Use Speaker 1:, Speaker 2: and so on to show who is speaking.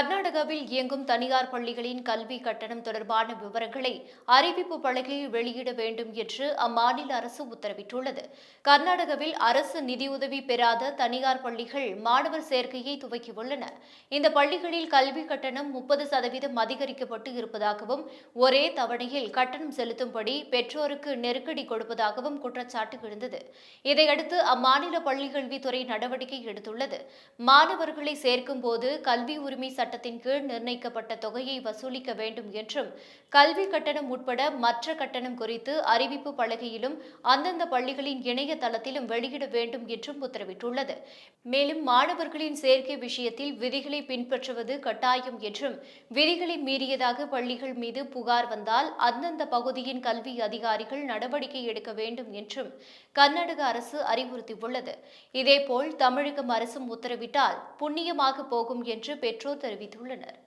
Speaker 1: கர்நாடகாவில் இயங்கும் தனியார் பள்ளிகளின் கல்வி கட்டணம் தொடர்பான விவரங்களை அறிவிப்பு பலகையில் வெளியிட வேண்டும் என்று அம்மாநில அரசு உத்தரவிட்டுள்ளது. கர்நாடகாவில் அரசு நிதியுதவி பெறாத தனியார் பள்ளிகள் மாணவர் சேர்க்கையை துவக்கியுள்ளன இந்த பள்ளிகளில் கல்வி கட்டணம் முப்பது சதவீதம் அதிகரிக்கப்பட்டு இருப்பதாகவும் ஒரே தவணையில் கட்டணம் செலுத்தும்படி பெற்றோருக்கு நெருக்கடி கொடுப்பதாகவும் குற்றச்சாட்டு எழுந்தது. இதையடுத்து அம்மாநில பள்ளிக்கல்வித்துறை நடவடிக்கை எடுத்துள்ளது. மாணவர்களை சேர்க்கும் போது கல்வி உரிமை சட்ட சட்டத்தின் கீழ் நிர்ணயிக்கப்பட்ட தொகையை வசூலிக்க வேண்டும் என்றும் கல்வி கட்டணம் உட்பட மற்ற கட்டணம் குறித்து அறிவிப்பு பலகையிலும் அந்தந்த பள்ளிகளின் இணையதளத்திலும் வெளியிட வேண்டும் என்றும் உத்தரவிட்டுள்ளது. மேலும் மாணவர்களின் சேர்க்கை விஷயத்தில் விதிகளை பின்பற்றுவது கட்டாயம் என்றும் விதிகளை மீறியதாக பள்ளிகள் மீது புகார் வந்தால் அந்தந்த பகுதியின் கல்வி அதிகாரிகள் நடவடிக்கை எடுக்க வேண்டும் என்றும் கர்நாடக அரசு அறிவுறுத்தியுள்ளது. இதேபோல் தமிழகம் அரசும் உத்தரவிட்டால் புண்ணியமாக போகும் என்று பெற்றோர் தெரிவித்துள்ளனர்